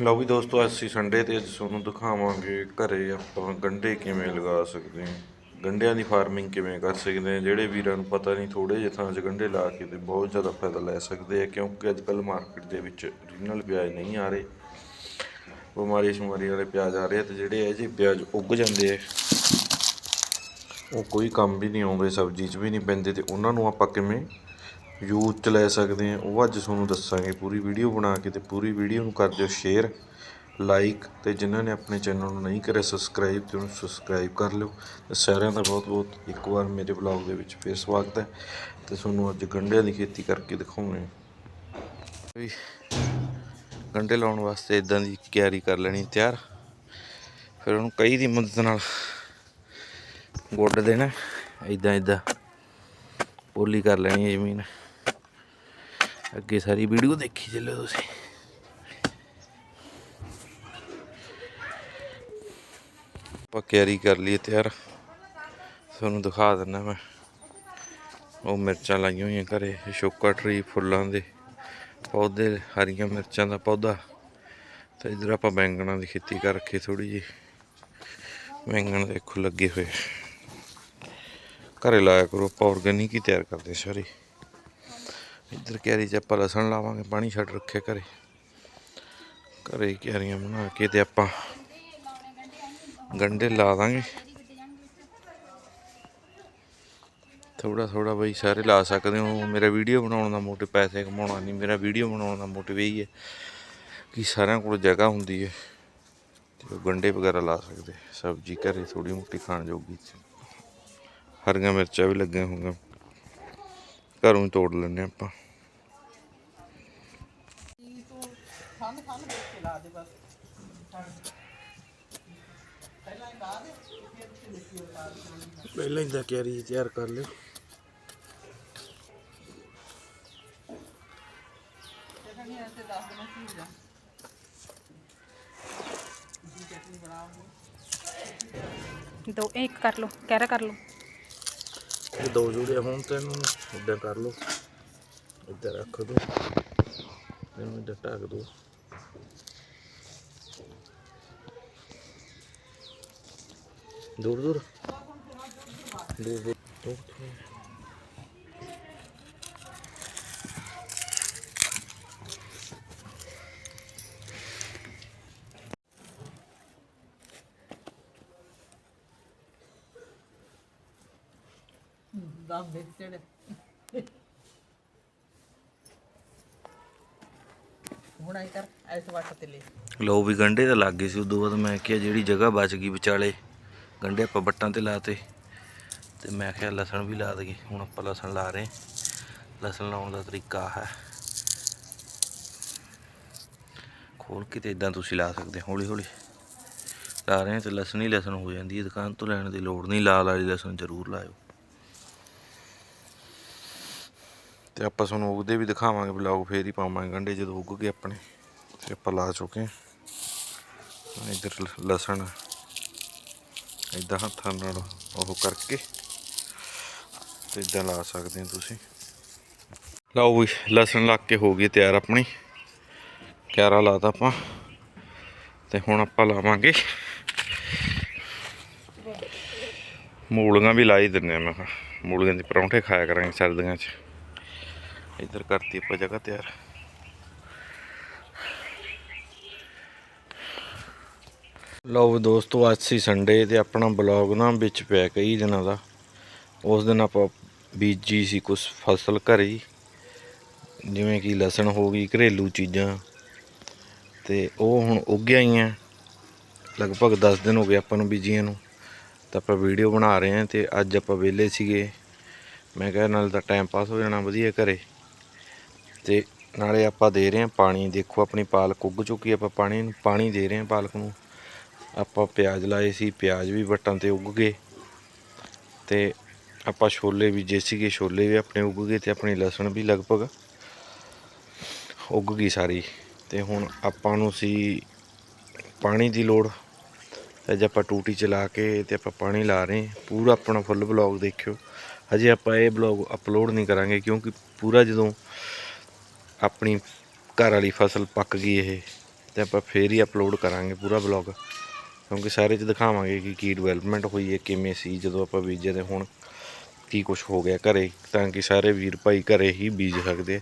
ਲਓ ਵੀ ਦੋਸਤੋ, ਅੱਜ ਅਸੀਂ ਸੰਡੇ ਤੇ ਅੱਜ ਤੁਹਾਨੂੰ ਦਿਖਾਵਾਂਗੇ ਘਰੇ ਆਪਾਂ ਗੰਢੇ ਕਿਵੇਂ ਲਗਾ ਸਕਦੇ ਹਾਂ ਗੰਢਿਆਂ ਦੀ ਫਾਰਮਿੰਗ ਕਿਵੇਂ ਕਰ ਸਕਦੇ ਹਾਂ। ਜਿਹੜੇ ਵੀਰਾਂ ਨੂੰ ਪਤਾ ਨਹੀਂ ਥੋੜੇ ਜਿਹੇ ਥਾਂ 'ਚ ਗੰਢੇ ਲਾ ਕੇ ਤੇ ਬਹੁਤ ਜ਼ਿਆਦਾ ਫਾਇਦਾ ਲੈ ਸਕਦੇ ਆ, ਕਿਉਂਕਿ ਅੱਜ ਕੱਲ੍ਹ ਮਾਰਕੀਟ ਦੇ ਵਿੱਚ ਓਰੀਜਨਲ ਪਿਆਜ਼ ਨਹੀਂ ਆ ਰਹੇ। ਬਿਮਾਰੀ ਸ਼ਮਾਰੀ ਵਾਲੇ ਪਿਆਜ਼ ਆ ਰਹੇ ਆ ਤੇ ਜਿਹੜੇ ਇਹ ਜਿਹੇ ਪਿਆਜ਼ ਉੱਗ ਜਾਂਦੇ ਆ, ਉਹ ਕੋਈ ਕੰਮ ਵੀ ਨਹੀਂ ਆਉਂਦੇ, ਸਬਜ਼ੀ 'ਚ ਵੀ ਨਹੀਂ ਪੈਂਦੇ ਤੇ ਉਹਨਾਂ ਨੂੰ ਆਪਾਂ ਕਿਵੇਂ ਯੂਜ਼ 'ਚ ਲੈ ਸਕਦੇ ਹਾਂ। ਉਹ ਅੱਜ ਤੁਹਾਨੂੰ ਦੱਸਾਂਗੇ। ਪੂਰੀ ਵੀਡੀਓ ਬਣਾ ਕੇ ਅਤੇ ਪੂਰੀ ਵੀਡੀਓ ਨੂੰ ਕਰ ਦਿਓ ਸ਼ੇਅਰ ਲਾਈਕ ਅਤੇ ਜਿਨ੍ਹਾਂ ਨੇ ਆਪਣੇ ਚੈਨਲ ਨੂੰ ਨਹੀਂ ਕਰਿਆ ਸਬਸਕ੍ਰਾਈਬ ਤੇ ਉਹਨੂੰ ਸਬਸਕ੍ਰਾਈਬ ਕਰ ਲਿਓ। ਤੇ ਸਾਰਿਆਂ ਦਾ ਬਹੁਤ ਬਹੁਤ ਇੱਕ ਵਾਰ ਮੇਰੇ ਵਲੌਗ ਦੇ ਵਿੱਚ ਫੇਰ ਸਵਾਗਤ ਹੈ। ਤੇ ਤੁਹਾਨੂੰ ਅੱਜ ਗੰਢਿਆਂ ਦੀ ਖੇਤੀ ਕਰਕੇ ਦਿਖਾਉਣੇ ਵੀ ਗੰਢੇ ਲਾਉਣ ਵਾਸਤੇ ਇਦਾਂ ਦੀ ਕਿਆਰੀ ਕਰ ਲੈਣੀ, ਤਿਆਰ। ਫਿਰ ਉਹਨੂੰ ਕਈ ਦੀ ਮਦਦ ਨਾਲ ਗੁੱਡ ਦੇਣਾ। ਇਦਾਂ ਇਦਾਂ ਪੋਲੀ ਕਰ ਲੈਣੀ ਹੈ ਜ਼ਮੀਨ। ਅੱਗੇ ਸਾਰੀ ਵੀਡੀਓ ਦੇਖੀ ਚੱਲੋ ਤੁਸੀਂ। ਆਪਾਂ ਕਿਆਰੀ ਕਰ ਲਈ ਤਿਆਰ। ਤੁਹਾਨੂੰ ਦਿਖਾ ਦਿੰਦਾ ਮੈਂ। ਉਹ ਮਿਰਚਾਂ ਲਾਈਆਂ ਹੋਈਆਂ ਘਰੇ ਸ਼ੋਕਾ ਟਰੀ ਫੁੱਲਾਂ ਦੇ। ਪੌਦੇ, ਹਰੀਆਂ ਮਿਰਚਾਂ ਦਾ ਪੌਦਾ। ਤੇ ਇਧਰ ਆਪਾਂ ਬੈਂਗਣਾਂ ਦੀ ਖੇਤੀ ਕਰ ਰੱਖੀ ਥੋੜੀ ਜੀ ਬੈਂਗਣ ਦੇਖੋ ਲੱਗੇ ਹੋਏ। ਘਰੇ ਲਾਇਆ ਕਰੋ, ਆਪਾਂ ਆਰਗੈਨਿਕ ਹੀ ਤਿਆਰ ਕਰਦੇ ਸਾਰੇ। ਇੱਧਰ ਕਿਆਰੀ 'ਚ ਆਪਾਂ ਲਸਣ ਲਾਵਾਂਗੇ, ਪਾਣੀ ਛੱਡ ਰੱਖਿਆ ਘਰੇ। ਘਰੇ ਕਿਆਰੀਆਂ ਬਣਾ ਕੇ ਤੇ ਆਪਾਂ ਗੰਡੇ ਲਾ ਦਾਂਗੇ। ਥੋੜਾ ਥੋੜਾ ਬਈ ਸਾਰੇ ਲਾ ਸਕਦੇ ਹੋ। ਮੇਰਾ ਵੀਡੀਓ ਬਣਾਉਣ ਦਾ ਮੋਟਿਵ ਪੈਸੇ ਕਮਾਉਣਾ ਨਹੀਂ, ਮੇਰਾ ਵੀਡੀਓ ਬਣਾਉਣ ਦਾ ਮੋਟਿਵ ਇਹ ਹੀ ਹੈ ਕਿ ਸਾਰਿਆਂ ਕੋਲ ਜਗ੍ਹਾ ਹੁੰਦੀ ਹੈ ਤੇ ਉਹ ਗੰਡੇ ਵਗੈਰਾ ਲਾ ਸਕਦੇ ਸਬਜ਼ੀ ਘਰੇ ਥੋੜੀ ਮੋਟੀ ਖਾਣ ਜੋਗੀ ਹਰੀਆਂ ਮਿਰਚਾਂ ਵੀ ਲੱਗੀਆਂ ਹੋਈਆਂ। ਘਰੋਂ ਤੋੜ ਲੈਣੇ ਆਪਾਂ। ਹੀ ਆਪਾਂ ਪਹਿਲਾਂ ਹੀ ਤਾਂ ਕਿਆਰੀ ਤਿਆਰ ਕਰ ਲਿਓ। ਦੋ ਇੱਕ ਕਰ ਲਓ ਕਹਿਰਾ ਕਰ ਲਓ। ਇਹ ਦੋ ਜੁੜੇ ਹੋਣ ਤਾਂ ਇਹਨੂੰ ਇਦਾਂ ਕਰ ਲਓ। ਇੱਧਰ ਰੱਖ ਦੋ। Neem hem de tag door. Door, door. Door, door. Door, door. Dan bitterde. ਹੁਣ ਆਈ ਕਰ ਐਸ ਵੱਟ ਤੇ ਲੈ। ਲੋ ਵੀ ਗੰਡੇ ਤਾਂ ਲੱਗ ਗਏ ਸੀ, ਉਦੋਂ ਬਾਅਦ ਮੈਂ ਕਿਹਾ ਜਿਹੜੀ ਜਗ੍ਹਾ ਬਚ ਗਈ ਵਿਚਾਲੇ ਗੰਡੇ ਆਪਾਂ ਬੱਟਾਂ ਤੇ ਲਾਤੇ। ਤੇ ਮੈਂ ਕਿਹਾ ਲਸਣ ਵੀ ਲਾ ਦਈਏ, ਹੁਣ ਆਪਾਂ ਲਸਣ ਲਾ ਰਹੇ ਲਸਣ ਲਾਉਣ ਦਾ ਤਰੀਕਾ ਹੈ। ਖੋਲ ਕੇ ਤੇ ਇਦਾਂ ਤੁਸੀਂ ਲਾ ਸਕਦੇ ਹੋ ਹੌਲੀ ਹੌਲੀ ਲਾ ਰਹੇ ਹਾਂ ਤੇ ਲਸਣ ਹੀ ਲਸਣ ਹੋ ਜਾਂਦੀ ਹੈ, ਦੁਕਾਨ ਤੋਂ ਲੈਣ ਦੀ ਲੋੜ ਨਹੀਂ, ਲਾਲ ਵਾਲੀ ਲਸਣ ਜ਼ਰੂਰ ਲਾਇਓ। ਤੇ ਆਪਾਂ ਤੁਹਾਨੂੰ ਉਹਦੇ ਵੀ ਦਿਖਾਵਾਂਗੇ ਬਲੌਗ ਫੇਰ ਹੀ ਪਾਵਾਂਗੇ ਗੰਡੇ ਜਦੋਂ ਉੱਗ ਗਏ ਆਪਣੇ। ਤੇ ਆਪਾਂ ਲਾ ਚੁੱਕੇ ਹਾਂ। ਇਧਰ ਲਸਣ, ਇਦਾਂ ਹੱਥਾਂ ਨਾਲ ਉਹ ਕਰਕੇ ਤੇ ਇਦਾਂ ਲਾ ਸਕਦੇ ਹੋ ਤੁਸੀਂ। ਲਓ ਵੀ, ਲਸਣ ਲਾ ਕੇ ਹੋ ਗਈ ਤਿਆਰ ਆਪਣੀ। ਕਿਆਰਾ ਲਾਤਾ ਆਪਾਂ। ਤੇ ਹੁਣ ਆਪਾਂ ਲਾਵਾਂਗੇ। ਮੂਲੀਆਂ ਵੀ ਲਾਈ ਦਿੰਨੇ ਆ ਮੈਂ ਕਿਹਾ। ਮੂਲੀਆਂ ਦੇ ਪਰੌਂਠੇ ਖਾਇਆ ਕਰਾਂਗੇ ਸਰਦੀਆਂ 'ਚ। ਇੱਧਰ ਕਰਤੀ ਆਪਾਂ ਜਗ੍ਹਾ ਤਿਆਰ। ਲਓ ਦੋਸਤੋ, ਅੱਜ ਸੀ ਸੰਡੇ ਤੇ ਆਪਣਾ ਬਲੌਗ ਨਾ ਵਿੱਚ ਪਿਆ ਕਈ ਦਿਨਾਂ ਦਾ। ਉਸ ਦਿਨ ਆਪਾਂ ਬੀਜੀ ਸੀ ਕੁਝ ਫਸਲ ਘਰੇ ਹੀ। ਜਿਵੇਂ ਕਿ ਲਸਣ ਹੋ ਗਈ, ਘਰੇਲੂ ਚੀਜ਼ਾਂ। ਤੇ ਉਹ ਹੁਣ ਉੱਗਿਆ ਹੀ ਆ। ਲਗਭਗ 10 ਦਿਨ ਹੋ ਗਏ ਆਪਾਂ ਨੂੰ ਬੀਜੀਆਂ ਨੂੰ। ਤਾਂ ਆਪਾਂ ਵੀਡੀਓ ਬਣਾ ਰਹੇ ਹਾਂ ਤੇ ਅੱਜ ਆਪਾਂ ਵਿਹਲੇ ਸੀਗੇ। ਮੈਂ ਕਿਹਾ ਨਾਲ ਤਾਂ ਟਾਈਮ ਪਾਸ ਹੋ ਜਾਣਾ ਵਧੀਆ ਘਰੇ। ਤੇ ਨਾਲੇ ਆਪਾਂ ਦੇ ਰਹੇ ਹਾਂ ਪਾਣੀ। ਦੇਖੋ ਆਪਣੀ ਪਾਲਕ ਉੱਗ ਚੁੱਕੀ ਆਪਾਂ ਪਾਣੀ ਨੂੰ ਪਾਣੀ ਦੇ ਰਹੇ ਹਾਂ ਪਾਲਕ ਨੂੰ। ਆਪਾਂ ਪਿਆਜ਼ ਲਾਏ ਸੀ, ਪਿਆਜ਼ ਵੀ ਵੱਟਾਂ ਤੇ ਉੱਗ ਗਏ। ਤੇ ਆਪਾਂ ਛੋਲੇ ਵੀ ਜੇ ਸੀਗੇ ਛੋਲੇ ਵੀ ਆਪਣੇ ਉੱਗ ਗਏ ਤੇ ਆਪਣੀ ਲਸਣ ਵੀ ਲਗਭਗ ਉੱਗ ਗਈ ਸਾਰੀ। ਤੇ ਹੁਣ ਆਪਾਂ ਨੂੰ ਸੀ ਪਾਣੀ ਦੀ ਲੋੜ। ਅੱਜ ਆਪਾਂ ਟੂਟੀ ਚਲਾ ਕੇ ਤੇ ਆਪਾਂ ਪਾਣੀ ਲਾ ਰਹੇ ਪੂਰਾ ਆਪਣਾ ਫੁੱਲ ਬਲੌਗ ਦੇਖਿਓ। ਹਜੇ ਆਪਾਂ ਇਹ ਬਲੌਗ ਅਪਲੋਡ ਨਹੀਂ ਕਰਾਂਗੇ ਕਿਉਂਕਿ ਪੂਰਾ ਜਦੋਂ ਆਪਣੀ ਘਰ ਵਾਲੀ ਫਸਲ ਪੱਕ ਗਈ ਇਹ ਤੇ ਆਪਾਂ ਫੇਰ ਹੀ ਅਪਲੋਡ ਕਰਾਂਗੇ ਪੂਰਾ ਬਲੌਗ ਕਿਉਂਕਿ ਸਾਰੇ ਚ ਦਿਖਾਵਾਂਗੇ ਕਿ ਕੀ ਡਿਵੈਲਪਮੈਂਟ ਹੋਈ ਹੈ, ਕਿਵੇਂ ਸੀ, ਜਦੋਂ ਆਪਾਂ ਬੀਜੇ ਤੇ ਹੁਣ ਕੀ ਕੁਝ ਹੋ ਗਿਆ ਘਰੇ, ਤਾਂ ਕਿ ਸਾਰੇ ਵੀਰ ਭਾਈ ਘਰੇ ਹੀ ਬੀਜ ਸਕਦੇ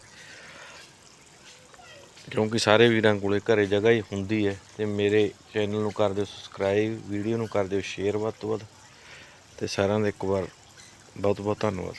ਕਿਉਂਕਿ ਸਾਰੇ ਵੀਰਾਂ ਕੋਲੇ ਘਰੇ ਜਗ੍ਹਾ ਹੀ ਹੁੰਦੀ ਹੈ ਤੇ ਮੇਰੇ ਚੈਨਲ ਨੂੰ ਕਰ ਦਿਓ ਸਬਸਕ੍ਰਾਈਬ ਵੀਡੀਓ ਨੂੰ ਕਰ ਦਿਓ ਸ਼ੇਅਰ ਵੱਧ ਤੋਂ ਵੱਧ। ਤੇ ਸਾਰਿਆਂ ਦਾ ਇੱਕ ਵਾਰ ਬਹੁਤ ਬਹੁਤ ਧੰਨਵਾਦ।